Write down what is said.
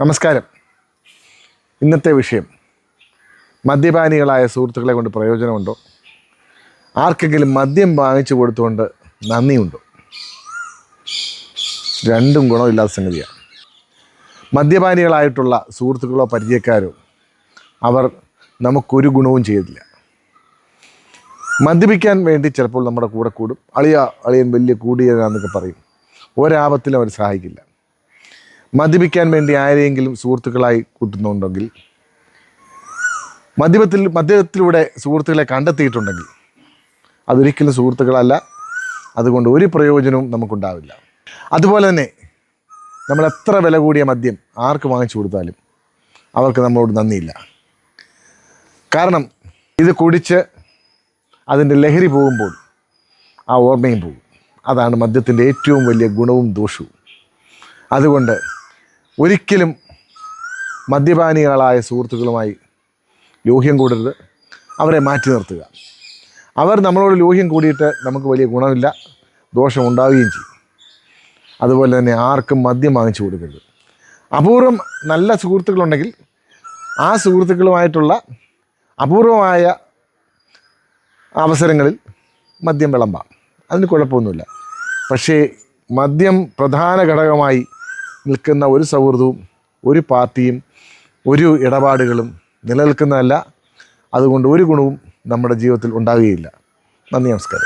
നമസ്കാരം. ഇന്നത്തെ വിഷയം മദ്യപാനികളായ സുഹൃത്തുക്കളെ കൊണ്ട് പ്രയോജനമുണ്ടോ? ആർക്കെങ്കിലും മദ്യം വാങ്ങിച്ചു കൊടുത്തുകൊണ്ട് നന്ദിയുണ്ടോ? രണ്ടും ഗുണമില്ലാത്ത സംഗതിയാണ് മദ്യപാനികളായിട്ടുള്ള സുഹൃത്തുക്കളോ പരിചയക്കാരോ അവർ നമുക്കൊരു ഗുണവും ചെയ്തില്ല. മദ്യപിക്കാൻ വേണ്ടി ചിലപ്പോൾ നമ്മുടെ കൂടെ കൂടും. അളിയ അളിയൻ വലിയ കൂടിയതാന്നൊക്കെ പറയും. ഒരാപത്തിലും അവർ സഹായിക്കില്ല. മദ്യപിക്കാൻ വേണ്ടി ആരെയെങ്കിലും സുഹൃത്തുക്കളായി കൂട്ടുന്നുണ്ടെങ്കിൽ മദ്യപത്തിൽ മദ്യത്തിലൂടെ സുഹൃത്തുക്കളെ കണ്ടെത്തിയിട്ടുണ്ടെങ്കിൽ അതൊരിക്കലും സുഹൃത്തുക്കളല്ല. അതുകൊണ്ട് ഒരു പ്രയോജനവും നമുക്കുണ്ടാവില്ല. അതുപോലെ തന്നെ നമ്മൾ എത്ര വില കൂടിയ മദ്യം ആർക്ക് വാങ്ങിച്ചു കൊടുത്താലും അവർക്ക് നമ്മളോട് നന്ദിയില്ല. കാരണം ഇത് കുടിച്ച് അതിന്റെ ലഹരി പോകുമ്പോൾ ആ ഓർമ്മയും പോകും. അതാണ് മദ്യത്തിന്റെ ഏറ്റവും വലിയ ഗുണവും ദോഷവും. അതുകൊണ്ട് ഒരിക്കലും മദ്യപാനികളായ സുഹൃത്തുക്കളുമായി ലോഹ്യം കൂടരുത്. അവരെ മാറ്റി നിർത്തുക. അവർ നമ്മളോട് ലോഹ്യം കൂടിയിട്ട് നമുക്ക് വലിയ ഗുണമില്ല ദോഷം ഉണ്ടാവുകയും ചെയ്യും. അതുപോലെ തന്നെ ആർക്കും മദ്യം വാങ്ങിച്ചു കൊടുക്കരുത്. അപൂർവം നല്ല സുഹൃത്തുക്കളുണ്ടെങ്കിൽ ആ സുഹൃത്തുക്കളുമായിട്ടുള്ള അപൂർവമായ അവസരങ്ങളിൽ മദ്യം വിളമ്പാം. അതിന് കുഴപ്പമൊന്നുമില്ല. പക്ഷേ മദ്യം പ്രധാന ഘടകമായി നിൽക്കുന്ന ഒരു സൗഹൃദവും ഒരു പാർട്ടിയും ഒരു ഇടപാടുകളും നിലനിൽക്കുന്നതല്ല. അതുകൊണ്ട് ഒരു ഗുണവും നമ്മുടെ ജീവിതത്തിൽ ഉണ്ടാകുകയില്ല. നന്ദി നമസ്കാരം.